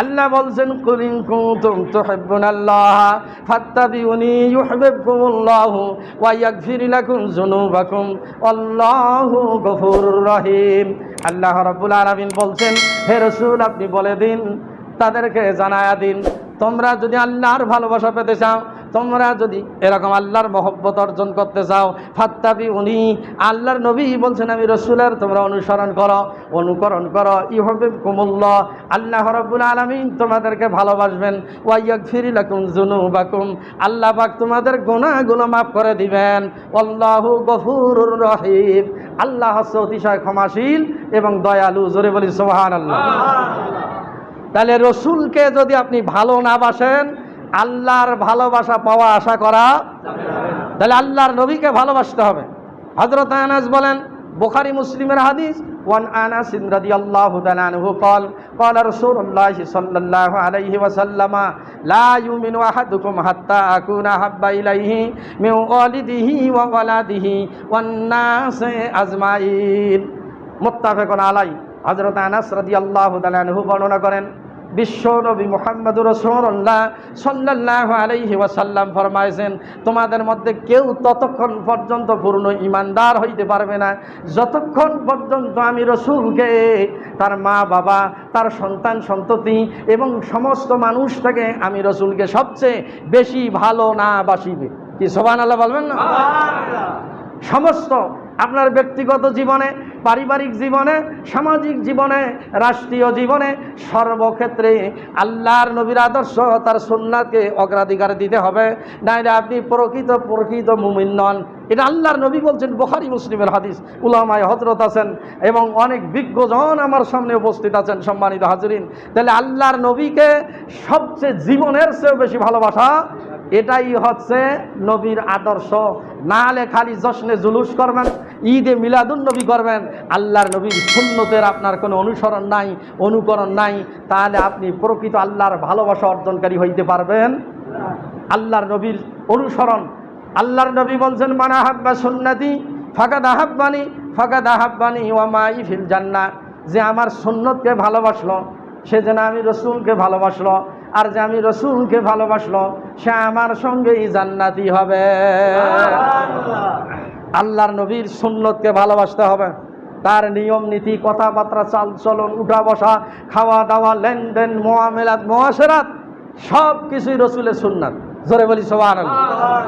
আল্লাহ বলছেন, কুলিন কুতুম তুহিব্বুন আল্লাহ, ফাত্তাবিউনি ইউহিব্বুকুমুল্লাহ ওয়া ইয়াগফির লাকুম যুনুবাকুম, আল্লাহু গফুরুর রহিম। আল্লাহ রাব্বুল আলামিন বলছেন, হে রাসূল, আপনি বলে দিন, তাদেরকে জানায়া দিন। তোমরা যদি আল্লাহর ভালোবাসা পেতে চাও তোমরা যদি এরকম আল্লাহর মহব্বত অর্জন করতে চাও ফাত্তাবি উনি আল্লাহর নবী বলছেন আমি রসুলের তোমরা অনুসরণ করো অনুকরণ করো। ইহবে কুমুল্লাহ আল্লাহ রব্বুল আলমিন তোমাদেরকে ভালোবাসবেন। ওয়াইয়াক ফিরিলাকুম জুনু বাকুম আল্লাহ পাক তোমাদের গোনাগুলো মাফ করে দিবেন। আল্লাহু গফুরুর রহিম আল্লাহ হচ্ছে অতিশয় ক্ষমাশীল এবং দয়ালু জোরে বলি সোহান আল্লাহ তাহলে রসুলকে যদি আপনি ভালো না বাসেন আল্লাহর ভালোবাসা পাওয়া আশা করা তাহলে আল্লাহর নবীকে ভালোবাসতে হবে হজরত আনাস বলেন বোখারি মুসলিমের হাদিস ওয়ান আনাস রাদিয়াল্লাহু তাআলা আনহু قال قال رسول الله صلى الله عليه وسلم لا يؤمن احدكم حتى اكون احب اليه من والده وولده والناس اجمعين মুত্তাফাকুন আলাই হযরত আনাস রাদিয়াল্লাহু তাআলা আনহু বর্ণনা করেন বিশ্ব নবী মোহাম্মদুর রসুল্লাহ সাল্লাহ আলাইহি ওয়াসাল্লাম ফরমাইছেন তোমাদের মধ্যে কেউ ততক্ষণ পর্যন্ত পূর্ণ ইমানদার হইতে পারবে না। যতক্ষণ পর্যন্ত আমি রসুলকে, তার মা বাবা, তার সন্তান সন্ততি এবং সমস্ত মানুষ থেকে আমি রসুলকে সবচেয়ে বেশি ভালো না বাসিবে। কি সোবান আল্লাহ বলবেন না? সমস্ত আপনার ব্যক্তিগত জীবনে, পারিবারিক জীবনে, সামাজিক জীবনে, রাষ্ট্রীয় জীবনে সর্বক্ষেত্রে আল্লাহর নবীর আদর্শ, তার সুন্নাতকে অগ্রাধিকার দিতে হবে। নাইলে আপনি প্রকৃত প্রকৃত মুমিন নন। এটা আল্লাহর নবী বলছেন, বোখারি মুসলিমের হাদিস। উলামায় হজরত আছেন এবং অনেক বিজ্ঞজন আমার সামনে উপস্থিত আছেন, সম্মানিত হাজরিন। তাহলে আল্লাহর নবীকে সবচেয়ে জীবনের চেয়েও বেশি ভালোবাসা এটাই হচ্ছে নবীর আদর্শ। না হলে খালি জশ্নে জুলুস করবেন, ঈদে মিলাদুন নবী করবেন, আল্লাহর নবীর সুন্নতের আপনার কোনো অনুসরণ নাই, অনুকরণ নাই, তাহলে আপনি প্রকৃত আল্লাহর ভালোবাসা অর্জনকারী হইতে পারবেন। আল্লাহর নবীর অনুসরণ। আল্লাহর নবী বলছেন, মানা হাব্বা সুন্নাতি ফাঁকাদ আহাব্বানি ফাঁকাদ আহাব্বানি ওয়ামাই ফিল জান্না যে আমার সুন্নতকে ভালোবাসলো, সে যেন আমি রসুলকে ভালোবাসলো, আর যে আমি রসুলকে ভালোবাসলো সে আমার সঙ্গেই জান্নাতি হবে। আল্লাহর নবীর সুন্নতকে ভালোবাসতে হবে। তার নিয়ম নীতি কথাবার্তা চাল চলন উঠা বসা খাওয়া দাওয়া লেনদেন মোয়ামেলাত মোয়াশেরাত সব কিছুই রসুলের সুন্নাত। জোরে বলি সবার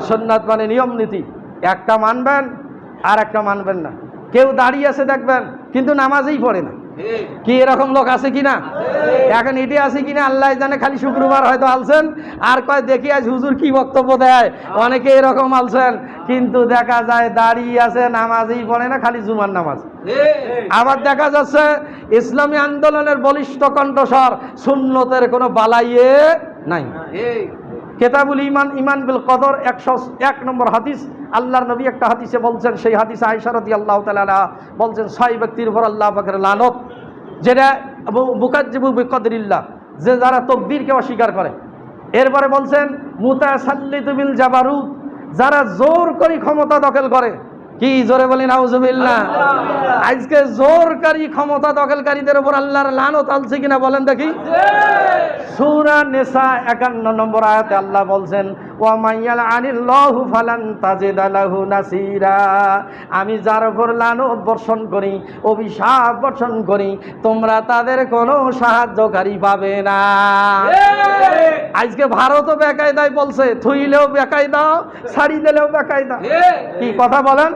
সুন্নাত মানে নিয়ম নীতি। একটা মানবেন আর একটা মানবেন না। কেউ দাঁড়িয়ে আছে দেখবেন কিন্তু নামাজেই পড়ে না। কি এরকম লোক আছে কিনা? এখন এটি আছে কিনা আল্লাহ জানে খালি শুক্রবার হয়তো আলছেন। আর কয় দেখি আজ হুজুর কি বক্তব্য দেয়। অনেকে এরকম আলছেন কিন্তু দেখা যায় দাঁড়িয়ে আছে নামাজই পড়ে না খালি জুমার নামাজ। আবার দেখা যাচ্ছে ইসলামী আন্দোলনের বলিষ্ঠ কণ্ঠস্বর সুন্নতের কোনো বালাইয়ে নাই। কেতাবুল ইমান ইমান বিল কদর একশো এক নম্বর হাদিস। আল্লাহর নবী একটা হাদিসে বলছেন সেই হাদিসে আয়সারদি আল্লাহ তালা বলছেন ছয় ব্যক্তির উপর আল্লাহ পাকের লানত যেটা বুকাজিবু বিকদরিল্লাহ যে যারা তকদিরকে অস্বীকার করে। এরপরে বলছেন মুতাসাল্লিত বিল জাবারুদ যারা জোর করে ক্ষমতা দখল করে। কি জোরে বলি নাউজুবিল্লাহ। আজকে জোরকারী ক্ষমতা দখলকারীদের উপর আল্লাহর লানত আলছে কিনা বলেন দেখি। সূরা নেসা একান্ন নম্বর আয়াতে আল্লাহ বলছেন আমি যার উপর লানত বর্ষণ করি অভিশাপ বর্ষণ করি তোমরা তাদের কোনো সাহায্যকারী পাবে না। আজকে ভারতও বেকায়দায় বলছে থুইলেও বেকায়দা ছাড়ি দিলেও বেকায়দা কি কথা বলেন?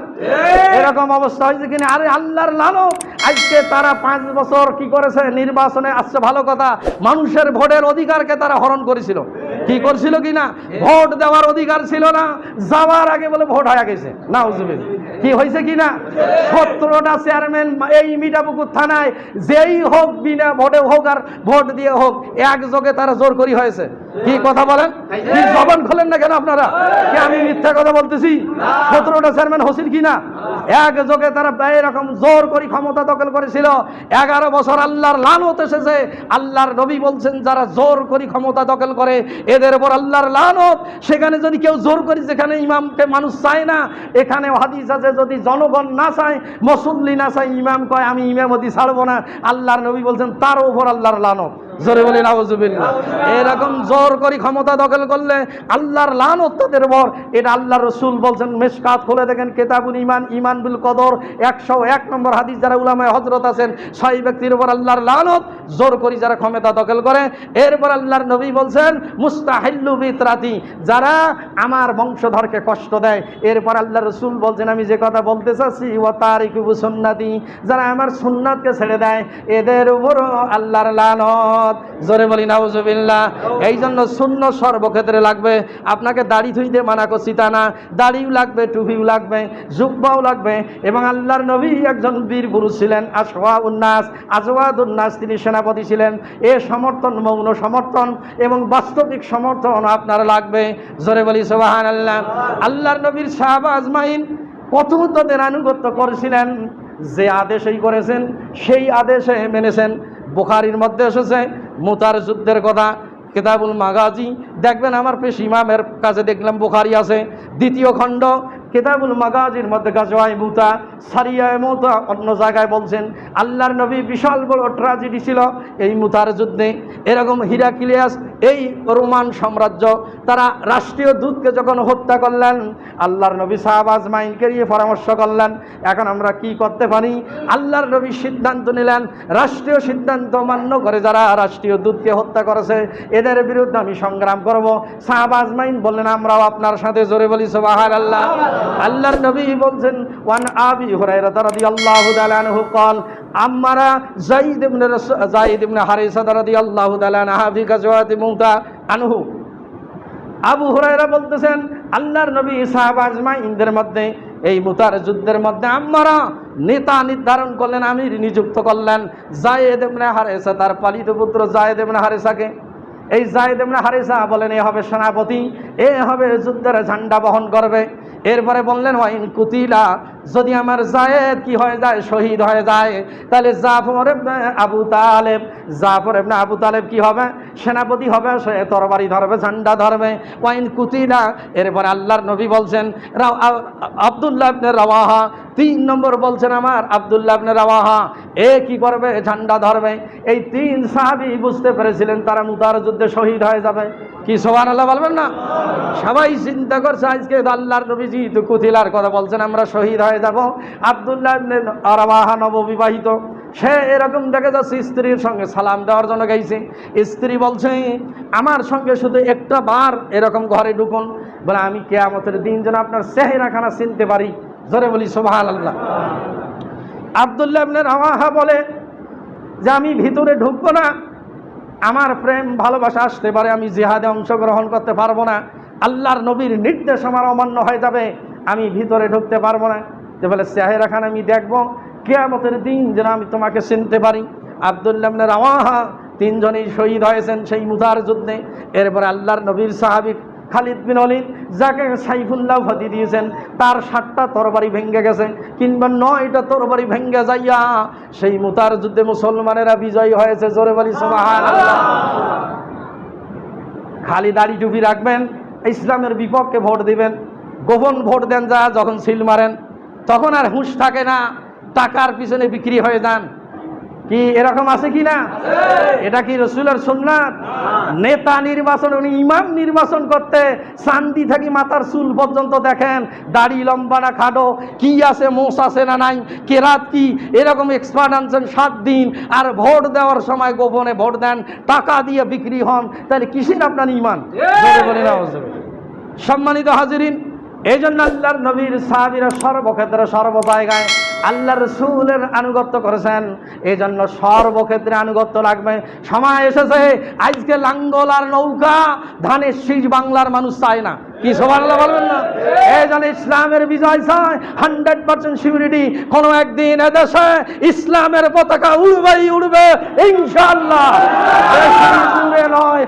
এরকম অবস্থা হয়েছে কিনা? আরে আল্লাহর লানো আজকে তারা পাঁচ বছর কি করেছে? নির্বাচনে আসছে ভালো কথা। মানুষের ভোটের অধিকারকে তারা হরণ করেছিল। কি করছিল কি না? ভোট দেওয়ার অধিকার ছিল না। যাওয়ার আগে বলে ভোট হয়ে গেছে। না উজবে কি হয়েছে কি না? সতেরোটা চেয়ারম্যান এই মিঠাপুকুর থানায় যেই হোক, বিনা ভোটে হোক আর ভোট দিয়ে হোক, একযোগে তারা জোর করি হয়েছে। কি কথা বলেন? কি জবান খোলেন না কেন আপনারা? কি আমি মিথ্যা কথা বলতেছি? সতেরোটা চেয়ারম্যান হসিল কি না? একযোগে তারা এরকম জোর করি ক্ষমতা দখল করেছিল। এগারো বছর আল্লাহর লানত এসেছে। আল্লাহর নবী বলছেন, যারা জোর করি ক্ষমতা দখল করে এদের উপর আল্লাহর লানত। সেখানে যদি কেউ জোর করি, যেখানে ইমামকে মানুষ চায় না এখানে হাদিস আছে, যদি জনগণ না চায়, মসুল্লি না চায়, ইমাম কয়, আমি ইমামতি ছাড়বো না। আল্লাহর নবী বলছেন, তার উপর আল্লাহর লানত। জোরে বলি নাউজুবিল্লাহ এরকম জোর করে ক্ষমতা দখল করলে আল্লাহর লান তাদের বর এটা আল্লাহ রসুল বলছেন মেশকাত খুলে দেখেন কেতাবুল ইমান ইমান বিল কদর, একশো এক নম্বর হাদিস যারা উলামায় হজরত আছেন, ছয় ব্যক্তির উপর আল্লাহর লানত জোর করি যারা ক্ষমতা দখল করে, এরপর আল্লাহর নবী বলছেন, মুস্তাহিল্লু বিত্রাতি, যারা আমার বংশধরকে কষ্ট দেয়। এরপর আল্লাহ রসুল বলছেন, আমি যে কথা বলতে চাচ্ছি ও তারিকুবু সুন্নাতি, যারা আমার সুন্নাতকে ছেড়ে দেয়, এদের উপরও আল্লাহর লানত। জোরে বলি, নাউজুবিল্লাহ। এই জন্য শূন্য সর্বক্ষেত্রে লাগবে। আপনাকে দাড়ি ধুইতে মানা করছি তা না। দাড়িও লাগবে, টুপিও লাগবে, জুব্বাও লাগবে। এবং আল্লাহর নবী একজন বীর পুরুষ ছিলেন আশওয়া উন্নাস আজওয়াদ উন্নাস তিনি সেনাপতি ছিলেন। এ সমর্থন, মৌন সমর্থন এবং বাস্তবিক সমর্থন আপনার লাগবে। জোরে বলি সোবাহান আল্লাহ আল্লাহর নবীর সাহাব আজমাইন কত তাদের আনুগত্য করেছিলেন? যে আদেশই করেছেন, সেই আদেশে মেনেছেন। বুখারির মধ্যে এসেছে, মুতার যুদ্ধের কথা, কেতাবুল মাগাজি। দেখবেন আমার পেশ ইমামের কাছে দেখলাম বুখারি আছে। দ্বিতীয় খণ্ড, কেতাবুল মাগাজির মধ্যে কাছে মুতা, সারিয়ায় মুতা, অন্য জায়গায় বলছেন আল্লাহর নবী বিশাল বড় ট্রাজেডি ছিল এই মুতার যুদ্ধে এরকম হিরাকিলিয়াস এই রোমান সাম্রাজ্য তারা রাষ্ট্রীয় দূতকে যখন হত্যা করলেন আল্লাহর নবী সাহাব আজমাইনকে নিয়ে পরামর্শ করলেন এখন আমরা কি করতে পারি আল্লাহর নবী সিদ্ধান্ত নিলেন রাষ্ট্রীয় সিদ্ধান্ত মান্য করে যারা রাষ্ট্রীয় দূতকে হত্যা করেছে এদের বিরুদ্ধে আমি সংগ্রাম করব সাহাব আজমাইন বললেন আমরাও আপনার সাথে জোরে বলি সোবাহার আল্লাহ আল্লাহর নবী বলছেন ওয়ান আবি হুরায়রা রাদিয়াল্লাহু তাআলা আনহু قال আমারা জাইদ ইবনে জাইদ ইবনে হারিসা রাদিয়াল্লাহু তাআলা আনহু ফি গাজওয়াতি মুতা আনহু। আবু হুরায়রা বলতেছেন, আল্লাহর নবী সাহাব আজমাইনদের মধ্যে, এই মুতার যুদ্ধের মধ্যে আমারা নেতা নির্ধারণ করলেন, আমির নিযুক্ত করলেন জায়েদ এমনে হারেসা, তার পালিত পুত্র জায়েদ এমনে হারেসাকে। এই জায়েদ এমনে হারেসা বলেন, এ হবে সেনাপতি, এ হবে যুদ্ধের ঝান্ডা বহন করবে। এরপরে বললেন, ওয়াইন কুতিলা, যদি আমার জায়েদ কি হয়ে যায়, শহীদ হয়ে যায়, তাহলে জাফর আবু তালেব, জাফর ইবনে আবু তালেব কি হবে? সেনাপতি হবে, সে তরবারি ধরবে, ঝান্ডা ধরবে, ওয়াইন কুতিলা। এরপরে আল্লাহর নবী বলছেন, রাও- আ- ইবনে রাওয়াহা। তিন নম্বর বলছেন আমার, আব্দুল্লাহ রাওয়াহা, এ কি করবে? ঝান্ডা ধরবে। এই তিন সাহাবী বুঝতে পেরেছিলেন, তারা মুতার যুদ্ধে শহীদ হয়ে যাবে। কি সোহান আল্লাহ বলবেন না? সবাই চিন্তা করছে, আজকে আল্লাহর নবীজি তো কুতিলার কথা বলছেন, আমরা শহীদ হয়ে যাব। আবদুল্লাহ নববিবাহিত। সে এরকম দেখা যাচ্ছে, স্ত্রীর সঙ্গে সালাম দেওয়ার জন্য গেছে। স্ত্রী বলছে, আমার সঙ্গে শুধু একটা বার এরকম ঘরে ঢুকুন। বলে, আমি কেয়ামতের দিন যেন আপনার চেহারাখানা চিনতে পারি। জোরে বলি সোভাল আল্লাহ আবদুল্লাহ রাওয়াহা বলে যে, আমি ভিতরে ঢুকবো না আমার প্রেম ভালোবাসা আসতে পারে, আমি জিহাদে অংশগ্রহণ করতে পারব না। আল্লাহর নবীর নির্দেশ আমার অমান্য হয়ে যাবে, আমি ভিতরে ঢুকতে পারব না। তো বলে, চেহারা খান, আমি দেখব, কেয়ামতের দিন যেন আমি তোমাকে চিনতে পারি। আবদুল্লাহ আওয়াহা তিনজনেই শহীদ হয়েছেন সেই মুদার যুদ্ধে। এরপরে আল্লাহর নবীর সাহাবিক খালিদ বিন অলিদ যাকে সাইফুল্লাহ ফাতি দিয়েছেন, তার সাতটা তরবারি ভেঙ্গে গেছে, কিংবা নয়টা তরবারি ভেঙ্গে যাইয়া সেই মুতার যুদ্ধে মুসলমানেরা বিজয়ী হয়েছে। জোরে বলি খালি দাড়ি টুপি রাখবেন, ইসলামের বিপক্ষে ভোট দিবেন, গোপন ভোট দেন যা, যখন সিল মারেন, তখন আর হুঁশ থাকে না, টাকার পিছনে বিক্রি হয়ে যান। কি এরকম আছে কি না? এটা কি রসুলের সুন্নাত? নেতা নির্বাচন উনি ইমাম নির্বাচন করতে শান্তি থাকি মাথার চুল পর্যন্ত দেখেন দাড়ি লম্বা না খাটো কি আছে মোষ আছে না নাই কেরাত কি? এরকম এক্সপার্ট আনছেন সাত দিন আর ভোট দেওয়ার সময় গোপনে ভোট দেন টাকা দিয়ে বিক্রি হন তাহলে কিসের আপনার ইমান? হুজুর। সম্মানিত হাজিরিন এই জন্য আল্লাহর নবীর সাহাবিরা সর্বক্ষেত্রে সর্ব জায়গায় আল্লাহ রসুলের আনুগত্য করেছেন। এই জন্য সর্বক্ষেত্রে আনুগত্য লাগবে। সময় এসেছে। আজকে লাঙ্গল আর নৌকা, ধানের শীষ বাংলার মানুষ চায় না। কি বলবেন না? ইসলামের বিজয় একদিন এদেশে ইসলামের পতাকা উড়বেই উড়বে নয়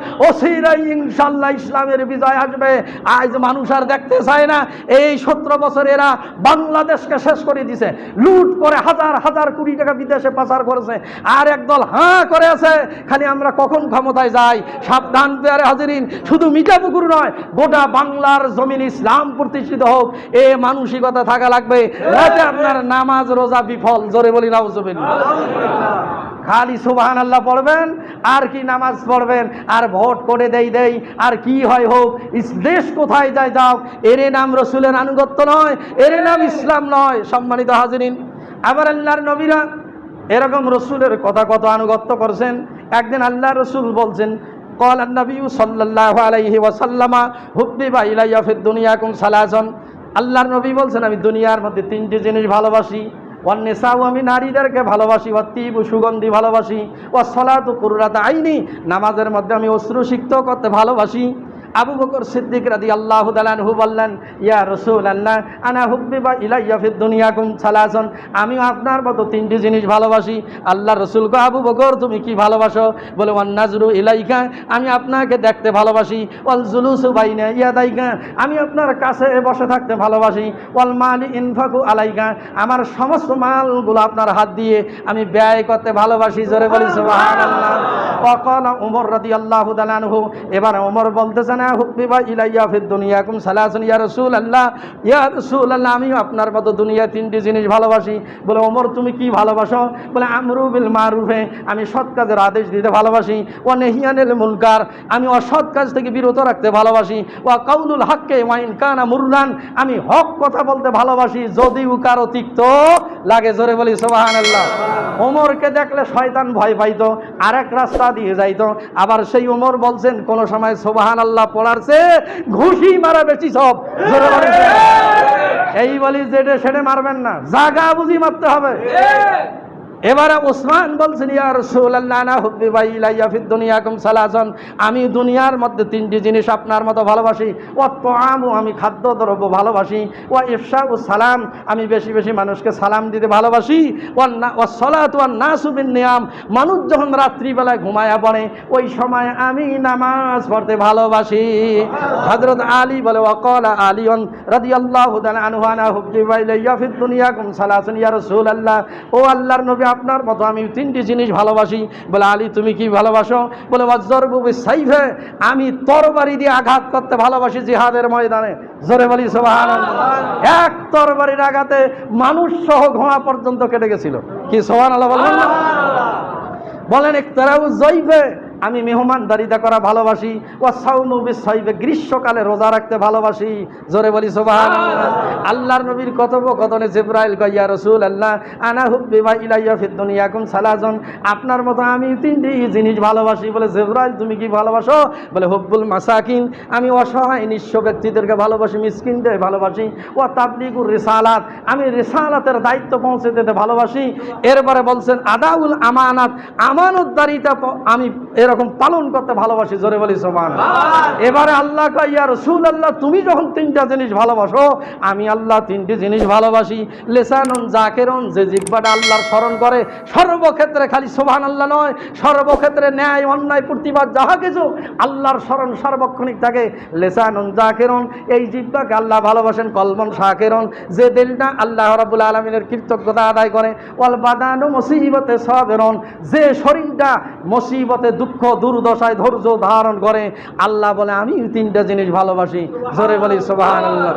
ইসলামের বিজয় আসবে। আজ মানুষ আর দেখতে চায় না, এই সতেরো বছর এরা বাংলাদেশকে শেষ করে দিছে। লুট করে হাজার হাজার কোটি টাকা বিদেশে পাচার করেছে। আর একদল হাঁ করে আছে, খালি আমরা কখন ক্ষমতায় যাই? সাবধান পেয়ারে হাজিরিন। শুধু মিঠাপুকুর নয়, গোটা বাংলার জমিন ইসলাম প্রতিষ্ঠিত হোক, এ মানসিকতা থাকা লাগবে। যাতে আপনার নামাজ, রোজা বিফল, জোরে বলি না খালি সুবাহান আল্লাহ পড়বেন, আর কি নামাজ পড়বেন, আর ভোট করে দেই দেই, আর কি হয় হোক দেশ কোথায় যায় যাও এর নাম রসুলের আনুগত্য নয়, এর নাম ইসলাম নয়, সম্মানিত হাজিরিন। আবার আল্লাহর নবীরা এরকম রসুলের কথা কত আনুগত্য করছেন। একদিন আল্লাহ রসুল বলছেন কল নবী সাল্লাহ আলাইহি ওয়াসাল্লামা হুব্বিবা ইলাইয়া ফিদ দুনিয়াকুম সালাজন আল্লাহর নবী বলছেন, আমি দুনিয়ার মধ্যে তিনটি জিনিস ভালোবাসি। অন্যেসাও আমি নারীদেরকে ভালোবাসি অতীব সুগন্ধি ভালোবাসি ও সলাত কুর্রাত আইনি, নামাজের মধ্যে আমি অশ্রুসিক্ত করতে ভালোবাসি। আবু বকর সিদ্দিক রাদি আল্লাহ দালানহু বললেন, ইয়া রসুল আল্লাহ আনা হুব্বি বা ইলাইয়া ফিদ দুনিয়া কুম সালাসন? আমি আপনার মতো তিনটি জিনিস ভালোবাসি। আল্লাহ রসুল গো আবু বকর, তুমি কি ভালোবাসো? বলে, ওয়ান নাজরু ইলাইকা, আমি আপনাকে দেখতে ভালোবাসি। ওয়াল জুলুসু বাইনা ইয়াদাইকা, আমি আপনার কাছে বসে থাকতে ভালোবাসি। ওয়াল মালি ইনফাকু আলাইকা, আমার সমস্ত মালগুলো আপনার হাত দিয়ে আমি ব্যয় করতে ভালোবাসি। জোরে বলি, সুবহানাল্লাহ। ওয়াকাল ওমর রাদিয়াল্লাহু তাআলা আনহু, এবার ওমর বলতেছেন না হুব্বিবা ইলাইয়া ফিদ দুনিয়াকুম সালাসুন, ইয়া রাসূলুল্লাহ, ইয়া আমি আপনার মতো দুনিয়া তিনটি জিনিস ভালোবাসি। বলে, ওমর, তুমি কি ভালোবাসো? বলে, আমরু বিল মারুফে, আমি সৎ কাজের আদেশ দিতে ভালোবাসি। ও নেহিয়ানিল মুনকার, আমি অসৎ কাজ থেকে বিরত রাখতে ভালোবাসি। ও কাউলুল হককে ওয়াইন কানা মুরলান আমি হক কথা বলতে ভালোবাসি, যদিও কারও তিক্ত লাগে জোরে বলি, সুবহানাল্লাহ। ওমরকে দেখলে শয়তান ভয় পাইতো, আরেক রাস্তা দিয়ে যাইতো। আবার সেই ওমর বলছেন, কোন সময় সুবহান আল্লাহ পড়ারছে ঘুষি মারা বেশি সব। এই বলি যেটা সেটা মারবেন না। জাগা বুঝি মারতে হবে। এবারে ওসমান বলছেন, ইয়া রাসূলুল্লাহ, না হুব্বি দুনিয়াকুম সালাসান। আমি দুনিয়ার মধ্যে তিনটি জিনিস আপনার মতো ভালোবাসি। ও তোয়ামু আমি খাদ্য দ্রব্য ভালোবাসি। ও ইফসা ও সালাম, আমি বেশি বেশি মানুষকে সালাম দিতে ভালোবাসি। ও না ও সলাত ও নিয়াম। মানুষ যখন রাত্রিবেলায় ঘুমায়া পড়ে, ওই সময় আমি নামাজ পড়তে ভালোবাসি। হযরত আলী বলে ওয়াকাল আলিয়ন রাদিয়াল্লাহু তাআলা আনহু, আনা হুব্বি ভাই, ইলাইয়া ফিদ দুনিয়াকুম সালাসান, ইয়া রাসূলুল্লাহ। ও আল্লাহর নবী আপনার মতো আমি তিনটি জিনিস ভালোবাসি। বলে আলী তুমি কি ভালোবাসো? বলে ওয়াজ্জরবুবি সাইফে আমি তরবারি দিয়ে আঘাত করতে ভালোবাসি জিহাদের ময়দানে। জোরে বলি সুবহানাল্লাহ। এক তরবারির আঘাতে মানুষ সহ ঘোড়া পর্যন্ত কেটে গেছিল। কি সুবহানাল্লাহ বলবেন না? বলেন একতারাউ জৈফে আমি মেহমানদারিতা করা ভালোবাসি। গ্রীষ্মকালে রোজা রাখতে ভালোবাসি। জোরে বলি, সোবাহান আল্লাহর নবীর কথোপকথনে জিব্রাইল কইয়া রসুল আল্লাহ আনা হুব্বি বা ইলাইয়া ফিদ সালাজন। আপনার মতো আমি তিনটি জিনিস ভালোবাসি বলে জিব্রাইল, তুমি কি ভালোবাসো? বলে, হুব্বুল মাসাকিন, আমি অসহায় নিঃস্ব ব্যক্তিদেরকে ভালোবাসি, মিসকিনদের ভালোবাসি। ও তাবলিগুর রিসালাত, আমি রিসালাতের দায়িত্ব পৌঁছে দিতে ভালোবাসি। এরপরে বলছেন, আদাউল আমানাত প- আমি এরকম পালন করতে ভালোবাসি জোরে বলি সমান এবারে আল্লাহ ইয়া রসুল আল্লাহ তুমি যখন তিনটা জিনিস ভালোবাসো আমি আল্লাহ তিনটি জিনিস ভালোবাসি। লেসানুন জাকেরন যে জিব্বাটা আল্লাহর স্মরণ করে সর্বক্ষেত্রে খালি সোভান আল্লাহ নয় সর্বক্ষেত্রে ন্যায় অন্যায় প্রতিবাদ যাহা কিছু আল্লাহর স্মরণ সার্বক্ষণিক থাকে। লেসানুন জাকেরন এই জিব্বাকে আল্লাহ ভালোবাসেন কলমন শাকেরন যে দিলটা আল্লাহ রাবুল আলমিনের কৃতজ্ঞতা আদায় করে। ওয়াল বাদানু মুসিবতে সবেরন যে শরীরটা মুসিবতে দুঃখ দুর্দশায় ধৈর্য ধারণ করে। আল্লাহ বলে আমি তিনটা জিনিস ভালোবাসি। জোরে বলি সুবহানাল্লাহ।